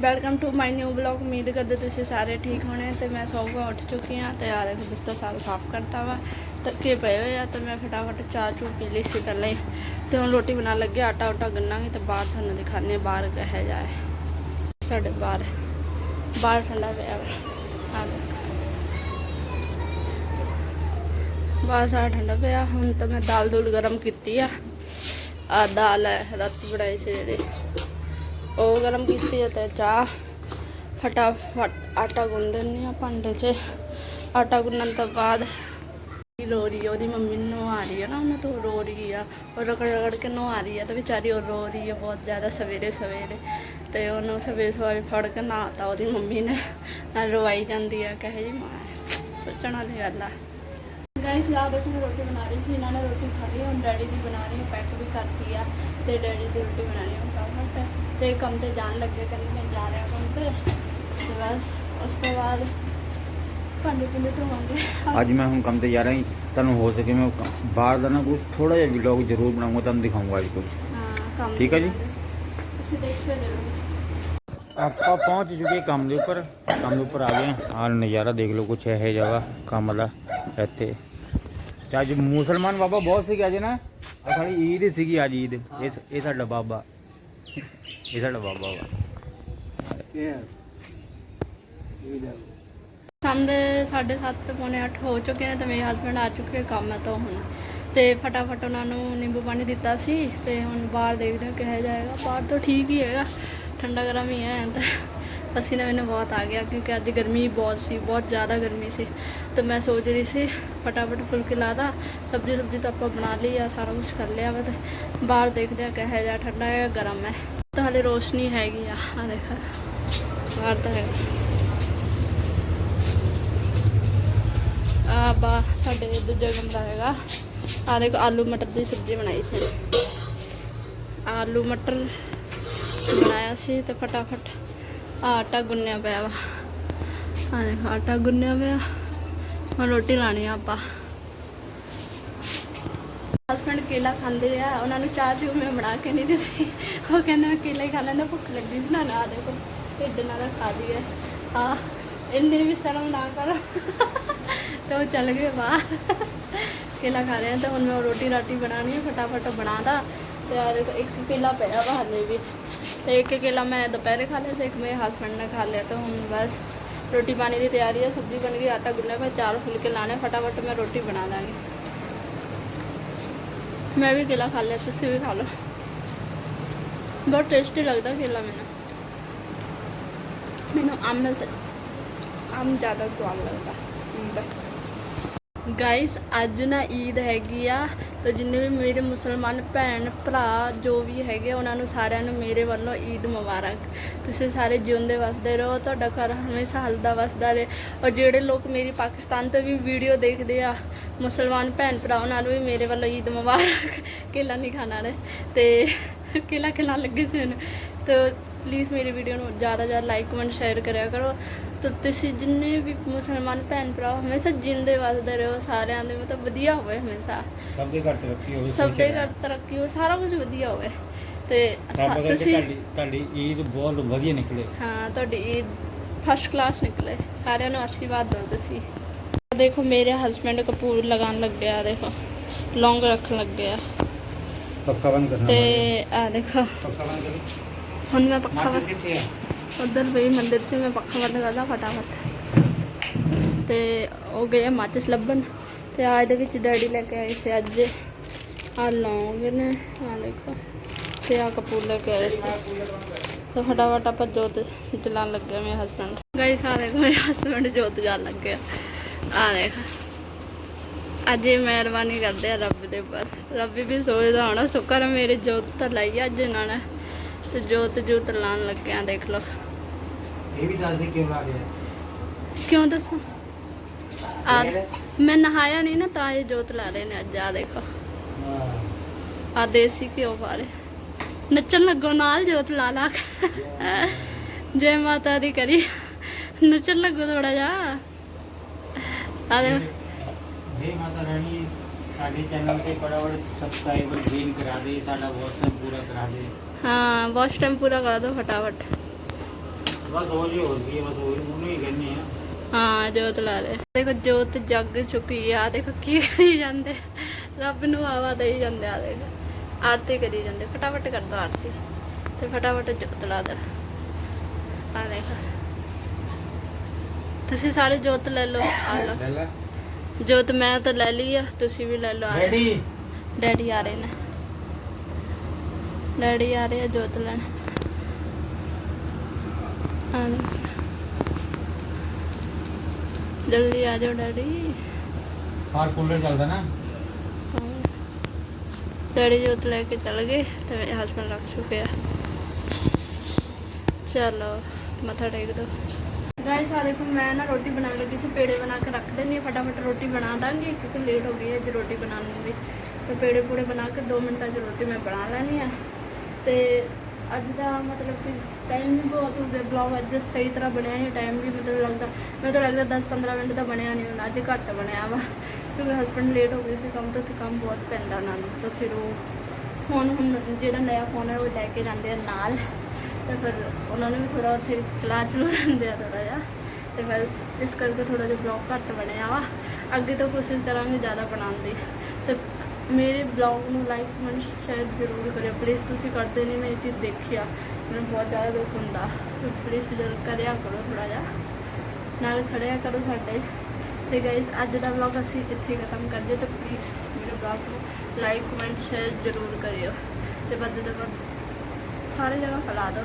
Welcome to my new blog ਉਮੀਦ ਕਰਦੇ ਤੁਸੀਂ ਸਾਰੇ ਠੀਕ ਹੋਣੇ ਤੇ ਮੈਂ ਸੌ ਉੱਠ ਚੁੱਕੀ ਹਾਂ ਤੇ ਆ ਦੇਖੋ ਬਿਸਤਰ ਸਾਰਾ ਸਾਫ਼ ਕਰਤਾ ਵਾ। ਤੱਕੇ ਪਏ ਹੋਏ ਆ ਤੇ ਮੈਂ ਫਟਾਫਟ ਚਾਹ ਚੂ ਪੀ ਲਈ ਸੀ ਪਹਿਲਾਂ ਹੀ। ਤੇ ਹੁਣ ਰੋਟੀ ਬਣਾਉਣ ਲੱਗੇ ਆਟਾ ਉਟਾ ਗੰਨਾਂਗੇ ਤੇ ਬਾਹਰ ਤੁਹਾਨੂੰ ਦਿਖਾਉਂਦੇ ਹਾਂ ਬਾਹਰ ਕਹਿ ਜਾਏ ਸਾਡੇ ਬਾਹਰ ਬਾਹਰ ਠੰਡਾ ਪਿਆ ਵਾ। ਆ ਬਾਹਰ ਸਾਰਾ ਠੰਡਾ ਪਿਆ। ਹੁਣ ਤਾਂ ਮੈਂ ਦਾਲ ਦੂਲ ਗਰਮ ਕੀਤੀ ਆ। ਆ ਦਾਲ ਹੈ, ਰਾਤ ਬਣਾਈ ਸੀ ਜਿਹੜੀ ਉਹ ਗਰਮ ਕੀਤੀ ਹੈ ਤੇ ਚਾਹ। ਫਟਾਫਟ ਆਟਾ ਗੁੰਨ ਦਿੰਦੀ ਆ ਭਾਂਡੇ 'ਚ। ਆਟਾ ਗੁੰਨਣ ਤੋਂ ਬਾਅਦ ਰੋ ਰਹੀ ਹੈ ਉਹਦੀ ਮੰਮੀ ਨੂੰ ਆ ਰਹੀ ਹੈ ਨਾ, ਉਹਨੂੰ ਤੋਂ ਰੋ ਰਹੀ ਆ। ਉਹ ਰਗੜ ਰਗੜ ਕੇ ਨੂੰ ਆ ਰਹੀ ਹੈ ਤੇ ਵਿਚਾਰੀ ਉਹ ਰੋ ਰਹੀ ਹੈ ਬਹੁਤ ਜ਼ਿਆਦਾ ਸਵੇਰੇ ਸਵੇਰੇ। ਤੇ ਉਹਨੂੰ ਸਵੇਰੇ ਸਵੇਰੇ ਫੜ ਕੇ ਨਹਾਤਾ ਉਹਦੀ ਮੰਮੀ ਨੇ। ਨਾਲ ਰਵਾਈ ਜਾਂਦੀ ਆ, ਕਹੇ ਜੀ, ਮਾਂ ਸੋਚਣ ਵਾਲੀ ਗੱਲ ਆ। ਗਾਇਸ ਯਾਦ ਦੇਖੋ ਮੈਂ ਰੋਟੀ ਬਣਾ ਰਹੀ ਸੀ। ਇਹਨਾਂ ਨੇ ਰੋਟੀ ਖਾ ਲਈ ਹੁਣ ਡੈਡੀ ਦੀ ਬਣਾ ਰਹੀ ਹਾਂ ਪੈਕ ਵੀ ਕਰਤੀ ਆ ਤੇ ਡੈਡੀ ਦੀ ਰੋਟੀ ਬਣਾ ਰਹੀ ਹਾਂ ਫਟਾਫਟ ਤੇ ਕੰਮ ਤੇ ਜਾਣ ਲੱਗੇ ਕਹਿੰਦੇ ਮੈਂ ਜਾ ਰਿਹਾ ਕੰਮ ਤੇ। ਬਸ ਉਸ ਤੋਂ ਬਾਅਦ ਭਾਂਡੇ ਭੁੰਡੇ ਧੋਵਾਂਗੇ। ਅੱਜ ਮੈਂ ਹੁਣ ਕੰਮ ਤੇ ਜਾ ਰਿਹਾ ਹਾਂ ਤੁਹਾਨੂੰ ਹੋ ਸਕੇ ਮੈਂ ਬਾਹਰ ਦਾ ਨਾ ਕੁਝ ਥੋੜਾ ਜਿਹਾ ਵਲੌਗ ਜ਼ਰੂਰ ਬਣਾਉਂਗਾ ਤੁਹਾਨੂੰ ਦਿਖਾਉਂਗਾ ਅੱਜ ਕੁਝ ਹਾਂ ਠੀਕ ਹੈ ਜੀ। ਤੁਸੀਂ ਦੇਖ ਕੇ ਲੈ ਆਪਾਂ ਪਹੁੰਚ ਚੁੱਕੇ ਕੰਮ ਦੇ ਉੱਪਰ। ਕੰਮ ਦੇ ਉੱਪਰ ਆ ਗਏ ਹਾਂ। ਨਜ਼ਾਰਾ ਦੇਖ ਲਓ ਕੁਛ ਇਹ ਜਗ੍ਹਾ ਕੰਮ ਦਾ ਇੱਥੇ। ਤੇ ਅੱਜ ਮੁਸਲਮਾਨ ਬਾਬਾ ਬਹੁਤ ਸੀਗੇ ਅੱਜ ਨਾ। ਆਹ ਸਾਡੀ ਈਦ ਸੀਗੀ ਅੱਜ ਈਦ। ਇਹ ਇਹ ਸਾਡਾ ਬਾਬਾ। ਇਹ ਸਾਡਾ ਬਾਬਾ ਵਾ। ਸ਼ਾਮ ਦੇ 7:30 ਪੌਣੇ 8 ਹੋ ਚੁੱਕੇ ਨੇ ਤੇ ਮੇਰੇ ਹਸਬੰਡ ਆ ਚੁੱਕੇ ਕੰਮ ਤੋਂ ਹੁਣ। ਤੇ ਫਟਾਫਟ ਉਹਨਾਂ ਨੂੰ ਨਿੰਬੂ ਪਾਣੀ ਦਿੱਤਾ ਸੀ ਤੇ ਹੁਣ ਬਾਹਰ ਦੇਖਦੇ ਹਾਂ ਕਿਹੋ ਜਾਏਗਾ ਬਾਹਰ ਤਾਂ ਠੀਕ ਹੀ ਹੈਗਾ। ਠੰਡਾ ਗਰਮ ਹੀ ਹੈ ਤਾਂ। ਪਸੀਨਾ ਮੈਨੂੰ ਬਹੁਤ ਆ ਗਿਆ ਕਿਉਂਕਿ ਅੱਜ ਗਰਮੀ ਬਹੁਤ ਸੀ, ਬਹੁਤ ਜ਼ਿਆਦਾ ਗਰਮੀ ਸੀ। ਤੇ ਮੈਂ ਸੋਚ ਰਹੀ ਸੀ, ਫਟਾਫਟ ਫੁਲਕੇ ਲਾ ਦਾਂ ਸਬਜ਼ੀ ਸਬਜ਼ੀ ਤਾਂ ਆਪਾਂ ਬਣਾ ਲਈ ਆ, ਸਾਰਾ ਕੁਝ ਕਰ ਲਿਆ ਵਾ ਤੇ ਬਾਹਰ ਦੇਖਦੇ ਆ ਕਿਹੋ ਜਿਹਾ ਠੰਡਾ ਹੈ ਗਰਮ ਹੈ। ਤਾਂ ਹਲੇ ਰੋਸ਼ਨੀ ਹੈਗੀ ਆ ਆ ਦੇਖ। ਬਾਹਰ ਤਾਂ ਹੈਗਾ। ਆ ਬਾ, ਸਾਡੇ ਦੂਜਾ ਕਮਰਾ ਹੈਗਾ। ਆ ਦੇਖੋ, ਆਲੂ ਮਟਰ ਦੀ ਸਬਜ਼ੀ ਬਣਾਈ ਸੀ। ਆਲੂ ਮਟਰ ਬਣਾਇਆ ਸੀ ਤੇ ਫਟਾਫਟ ਆਟਾ ਗੁੰਨਿਆ ਪਿਆ ਵਾ। ਆ ਦੇਖੋ, ਆਟਾ ਗੁੰਨਿਆ ਪਿਆ। ਹੁਣ ਰੋਟੀ ਲਾਣੀ ਆ ਆਪਾਂ। ਹਸਬੰਡ ਕੇਲਾ ਖਾਂਦੇ ਆ, ਉਹਨਾਂ ਨੂੰ ਚਾਹ ਚੂ ਮੈਂ ਬਣਾ ਕੇ ਨਹੀਂ ਦਿੱਤੀ। ਉਹ ਕਹਿੰਦੇ ਮੈਂ ਕੇਲਾ ਹੀ ਖਾ ਲੈਂਦਾ, ਭੁੱਖ ਲੱਗੀ ਸੀ ਨਾ ਨਾ ਦੇਖੋ, ਢਿੱਡ ਨਾਲ ਖਾ ਦੀ ਹੈ ਆ ਇੰਨੇ ਵੀ ਸ਼ਰਮ ਨਾ ਕਰੋ। ਤੇ ਉਹ ਚੱਲ ਗਏ ਬਾਹਰ। ਕੇਲਾ ਖਾ ਰਹੇ ਆ, ਤੇ ਹੁਣ ਮੈਂ ਰੋਟੀ ਰਾਟੀ ਬਣਾਉਣੀ ਹੈ ਫਟਾਫਟ ਬਣਾਦਾ ਤੇ ਆ ਦੇਖੋ, ਇੱਕ ਕੇਲਾ ਪਿਆ ਵਾ ਹਲੇ ਵੀ। ਤੇ ਇੱਕ ਕੇਲਾ ਮੈਂ ਦੁਪਹਿਰੇ ਖਾ ਲਿਆ ਤੇ ਇੱਕ ਮੇਰੇ ਹਸਬੰਡ ਨੇ ਖਾ ਲਿਆ ਤੇ ਹੁਣ ਬਸ ਰੋਟੀ ਪਾਣੀ ਦੀ ਤਿਆਰੀ ਹੈ ਸਬਜ਼ੀ ਬਣ ਗਈ, ਆਟਾ ਗੁੰਨਿਆ ਪਿਆ ਚਾਰ ਫੁਲਕੇ ਲਾਣੇ, ਫਟਾਫਟ ਮੈਂ ਰੋਟੀ ਬਣਾ ਦਾਂਗੀ। ਮੈਂ ਵੀ ਕੇਲਾ ਖਾ ਲਿਆ, ਤੁਸੀਂ ਵੀ ਖਾ ਲਓ। ਬਹੁਤ ਟੇਸਟੀ ਲੱਗਦਾ ਕੇਲਾ ਮੈਨੂੰ। ਮੈਨੂੰ ਅੰਬ ਅੰਬ ਜ਼ਿਆਦਾ ਸਵਾਦ ਲੱਗਦਾ ਗਾਇਸ ਅੱਜ ਨਾ ਈਦ ਹੈਗੀ ਆ ਤੇ ਜਿੰਨੇ ਵੀ ਮੇਰੇ ਮੁਸਲਮਾਨ ਭੈਣ ਭਰਾ ਜੋ ਵੀ ਹੈਗੇ ਉਹਨਾਂ ਨੂੰ ਸਾਰਿਆਂ ਨੂੰ ਮੇਰੇ ਵੱਲੋਂ ਈਦ ਮੁਬਾਰਕ। ਤੁਸੀਂ ਸਾਰੇ ਜਿਉਂਦੇ ਵਸਦੇ ਰਹੋ, ਤੁਹਾਡਾ ਘਰ ਹਮੇਸ਼ਾ ਹੱਸਦਾ ਵਸਦਾ ਰਹੇ ਔਰ ਜਿਹੜੇ ਲੋਕ ਮੇਰੀ ਪਾਕਿਸਤਾਨ ਤੋਂ ਵੀ ਵੀਡੀਓ ਦੇਖਦੇ ਆ, ਮੁਸਲਮਾਨ ਭੈਣ ਭਰਾ, ਉਹਨਾਂ ਨੂੰ ਵੀ ਮੇਰੇ ਵੱਲੋਂ ਈਦ ਮੁਬਾਰਕ। ਕੇਲਾ ਨਹੀਂ ਖਾਣਾ ਨੇ ਤੇ ਕੇਲਾ ਖਿਲਾਉਣ ਲੱਗੇ ਸੀ ਉਹਨੂੰ ਤੇ ਪਲੀਜ਼ ਮੇਰੀ ਵੀਡੀਓ ਨੂੰ ਜ਼ਿਆਦਾ ਜ਼ਿਆਦਾ ਲਾਈਕ ਕਮੈਂਟ ਸ਼ੇਅਰ ਕਰਿਆ ਕਰੋ। ਤੇ ਤੁਸੀਂ ਜਿੰਨੇ ਵੀ ਮੁਸਲਮਾਨ ਭੈਣ ਭਰਾ ਹੋ, ਹਮੇਸ਼ਾ ਜਿੰਦੇ ਵਸਦੇ ਰਹੋ ਸਾਰਿਆਂ ਦੇ ਮਤਲਬ ਵਧੀਆ ਹੋਵੇ ਹਮੇਸ਼ਾ। ਸਭ ਦੇ ਘਰ ਤਰੱਕੀ ਹੋਵੇ ਸਭ ਦੇ ਘਰ ਤਰੱਕੀ ਹੋਵੇ ਸਾਰਾ ਕੁਝ ਵਧੀਆ ਹੋਵੇ। ਤੇ ਸਾ- ਤੁਸੀਂ ਤੁਹਾਡੀ ਈਦ ਬਹੁਤ ਵਧੀਆ ਨਿਕਲੇ। ਹਾਂ ਤੁਹਾਡੀ ਈਦ ਫਸਟ ਕਲਾਸ ਨਿਕਲੇ। ਸਾਰਿਆਂ ਨੂੰ ਆਸ਼ੀਰਵਾਦ ਦਿਓ ਤੁਸੀਂ। ਦੇਖੋ ਮੇਰੇ ਹਸਬੰਡ ਕਪੂਰ ਲਗਾਉਣ ਲੱਗੇ ਆ ਦੇਖੋ। ਲੌਂਗ ਰੱਖਣ ਲੱਗੇ ਆ। ਪੱਕਾ ਬੰਦ ਕਰਨਾ ਤੇ ਆ ਦੇਖੋ। ਪੱਕਾ ਬੰਦ ਕਰੀ ਹੁਣ मैं पक्खा बंद ਉਧਰ ਬਈ ਮੰਦਿਰ 'ਚ ਮੈਂ ਪੱਖਾ ਬੰਦ ਕਰਦਾ ਫਟਾਫਟ। ਤੇ ਉਹ ਗਏ ਮਾਚਿਸ ਲੱਭਣ ਤੇ ਆ ਇਹਦੇ ਵਿੱਚ ਡੈਡੀ ਲੈ ਕੇ ਆਏ ਸੀ ਅੱਜ। ਆ ਲੌਂਗ ਨੇ ਆ ਦੇਖੋ। ਤੇ ਆ ਕਪੂਰ ਲੈ ਕੇ ਆਏ ਸੀ। ਸੋ ਫਟਾਫਟ ਆਪਾਂ ਜੋਤ ਜਲਾਉਣ ਲੱਗਿਆ ਮੇਰੇ ਹਸਬੰਡ ਗਾਈਸ ਆ ਦੇਖੋ ਮੇਰੇ ਹਸਬੰਡ ਜੋਤ ਜਲਾਉਣ ਲੱਗਿਆ ਆ। ਦੇਖ। ਅੱਜ ਇਹ ਮਿਹਰਬਾਨੀ ਕਰਦੇ ਆ ਰੱਬ ਦੇ ਉੱਪਰ। ਰੱਬ ਵੀ ਸੋਚਦਾ ਹੋਣਾ ਸ਼ੁਕਰ ਮੇਰੇ ਜੋਤ ਤਾਂ ਲਈ ਅੱਜ ਇਹਨਾਂ ਨੇ। ਤੇ ਜੋਤ ਜੂਤ ਲਾਣ ਲੱਗਿਆ ਦੇਖ ਲਓ। ਇਹ ਵੀ ਦੱਸ ਦੇ ਕਿਉਂ ਆ ਗਿਆ? ਕਿਉਂ ਦੱਸਾਂ? ਆ ਮੈਂ ਨਹਾਇਆ ਨਹੀਂ ਨਾ ਤਾਂ ਇਹ ਜੋਤ ਲਾ ਰਹੇ ਨੇ ਅੱਜ ਆ ਦੇਖੋ। ਆ ਦੇਸੀ ਕਿਉਂ ਪਾਰੇ ਨੱਚਣ ਲੱਗੋ ਨਾਲ ਜੋਤ ਲਾ ਲਾ ਜੈ ਮਾਤਾ ਦੀ ਕਰੀ। ਨੱਚਣ ਲੱਗੋ ਥੋੜਾ ਜਾ ਆ ਦੇ ਜੈ ਮਾਤਾ ਰਾਣੀ ਸਾਡੇ ਚੈਨਲ ਤੇ ਬੜਾ ਬੜਾ ਕਰਾ ਦੇ ਸਾਡਾ WhatsApp ਪੂਰਾ ਕਰਾ ਦੇ। ਹਾਂ ਵਾਸ਼ ਟਾਈਮ ਪੂਰਾ ਕਰ ਦਿਓ ਫਟਾਫਟ। ਬਸ ਹੋ ਜੀ ਹੈ, ਬਸ ਉਹੀ ਉਹਨੂੰ ਹੀ ਕਹਿੰਦੇ ਆ। ਹਾਂ ਜੋਤ ਲਾ ਰਹੇ ਦੇਖੋ ਜੋਤ ਜਗ ਚੁੱਕੀ ਆ ਦੇਖੋ ਕੀ ਕਰੀ ਜਾਂਦੇ। ਰੱਬ ਨੂੰ ਆਵਾ ਦੇਈ ਜਾਂਦੇ ਆ ਦੇਖ। ਆਰਤੀ ਕਰੀ ਜਾਂਦੇ ਫਟਾਫਟ ਕਰ ਦੋ ਆਰਤੀ। ਤੇ ਫਟਾਫਟ ਜੋਤ ਲਾ ਦੋ। ਆ ਦੇਖ। ਤੁਸੀਂ ਸਾਰੇ ਜੋਤ ਲੈ ਲਓ ਆ ਲਓ। ਲੈ ਲੈ। ਜੋਤ ਮੈਂ ਤਾਂ ਲੈ ਲਈ ਆ ਤੁਸੀਂ ਵੀ ਲੈ ਲਓ ਆ। ਰੈਡੀ ਡੈਡੀ ਆ ਰਹੇ ਨੇ। ਡੈਡੀ ਆ ਰਹੇ ਆ ਜੋਤ ਲੈਣ। ਜਲਦੀ ਆ ਜਾਓ ਡੈਡੀ। ਬਾਹਰ ਕੂਲਰ ਚੱਲਦਾ ਨਾ। ਡੈਡੀ ਜੋਤ ਲੈ ਕੇ ਚਲ ਗਏ ਤੇ ਮੇਰੇ ਹਸਬੰਡ ਰੱਖ ਚੁੱਕੇ ਆ। ਚਲੋ ਮੱਥਾ ਟੇਕ ਦੋ। ਗਾਇਸ ਆ ਦੇਖੋ ਮੈਂ ਨਾ ਰੋਟੀ ਬਣਾਉਣ ਲੱਗੀ ਸੀ ਪੇੜੇ ਬਣਾ ਕੇ ਰੱਖ ਦਿੰਦੀ ਹਾਂ ਫਟਾਫਟ ਰੋਟੀ ਬਣਾ ਦਾਂਗੀ ਕਿਉਂਕਿ ਲੇਟ ਹੋ ਗਈ ਹੈ ਜੇ ਰੋਟੀ ਬਣਾਉਣ ਨੂੰ ਵੀ। ਤੇ ਪੇੜੇ ਪੂੜੇ ਬਣਾ ਕੇ 2 ਮਿੰਟਾਂ 'ਚ ਰੋਟੀ ਮੈਂ ਬਣਾ ਲੈਣੀ ਆ ਤੇ ਅੱਜ ਦਾ ਮਤਲਬ ਕਿ ਟਾਈਮ ਵੀ ਬਹੁਤ ਹੋ ਗਿਆ ਬਲੌਗ ਅੱਜ ਸਹੀ ਤਰ੍ਹਾਂ ਬਣਿਆ ਨਹੀਂ ਟਾਈਮ ਵੀ ਮਤਲਬ ਲੱਗਦਾ। ਮੈਨੂੰ ਤਾਂ ਲੱਗਦਾ 10-15 ਮਿੰਟ ਦਾ ਬਣਿਆ ਨਹੀਂ ਹੁਣ, ਅੱਜ ਘੱਟ ਬਣਿਆ ਵਾ। ਕਿਉਂਕਿ ਹਸਬੰਡ ਲੇਟ ਹੋ ਗਏ ਸੀ, ਕੰਮ ਤੋਂ ਤੇ ਕੰਮ ਬਹੁਤ ਪੈਂਦਾ ਉਹਨਾਂ ਨੂੰ, ਤਾਂ ਫਿਰ ਉਹ ਫੋਨ ਹੁਣ ਜਿਹੜਾ ਨਵਾਂ ਫੋਨ ਹੈ, ਉਹ ਲੈ ਕੇ ਜਾਂਦੇ ਆ ਨਾਲ। ਤੇ ਫਿਰ ਉਹਨਾਂ ਨੂੰ ਵੀ ਥੋੜਾ ਉੱਥੇ ਚਲਾ ਚਲੂ ਰਹਿੰਦੇ ਆ ਥੋੜਾ ਜਿਹਾ। ਤੇ ਬਸ ਇਸ ਕਰਕੇ ਥੋੜਾ ਜਿਹਾ ਬਲੌਗ ਘੱਟ ਬਣਿਆ ਵਾ। ਅੱਗੇ ਤੋਂ ਕੋਸ਼ਿਸ਼ ਕਰਾਂਗੇ ਜ਼ਿਆਦਾ ਬਣਾਉਣ ਦੀ। ਤੇ ਮੇਰੇ ਬਲੌਗ ਨੂੰ ਲਾਈਕ ਕਮੈਂਟ ਸ਼ੇਅਰ ਜ਼ਰੂਰ ਕਰਿਓ। ਪਲੀਜ਼ ਤੁਸੀਂ ਕਰਦੇ ਨਹੀਂ ਮੈਂ ਇਹ ਚੀਜ਼ ਦੇਖਿਆ ਮੈਨੂੰ ਬਹੁਤ ਜ਼ਿਆਦਾ ਦੁੱਖ ਹੁੰਦਾ। ਪਲੀਜ਼ ਜ਼ਰੂਰ ਕਰਿਆ ਕਰੋ ਥੋੜਾ ਜਿਹਾ। ਨਾਲ ਖੜਿਆ ਕਰੋ ਸਾਡੇ। ਤੇ ਗਾਇਸ ਅੱਜ ਦਾ ਵਲੌਗ ਅਸੀਂ ਇੱਥੇ ਖਤਮ ਕਰਦੇ ਤੇ ਪਲੀਜ਼ ਮੇਰੇ ਵਲੌਗ ਨੂੰ ਲਾਈਕ ਕਮੈਂਟ ਸ਼ੇਅਰ ਜ਼ਰੂਰ ਕਰਿਓ। ਤੇ ਵੱਧ ਤੋਂ ਵੱਧ ਸਾਰੇ ਜਗ੍ਹਾ ਫੈਲਾ ਦਿਓ।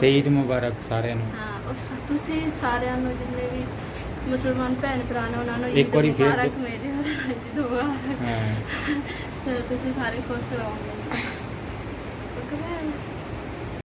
ਤੇ ਈਦ ਮੁਬਾਰਕ ਸਾਰਿਆਂ ਨੂੰ। ਹਾਂ ਉਸ ਤੁਸੀਂ ਸਾਰਿਆਂ ਨੂੰ ਜਿੰਨੇ ਵੀ ਮੁਸਲਮਾਨ ਭੈਣ ਭਰਾ ਨੇ ਉਹਨਾਂ ਨੂੰ ਇੱਕ ਈਦ ਵਾਰੀ ਫੇਰ ਮੁਬਾਰਕ ਮੇਰੇ ਵੱਲੋਂ ਈਦ ਮੁਬਾਰਕ। ਹਾਂ। ਤੇ ਤੁਸੀਂ ਸਾਰੇ ਖੁਸ਼ ਰਹੋਗੇ ਓਕੇ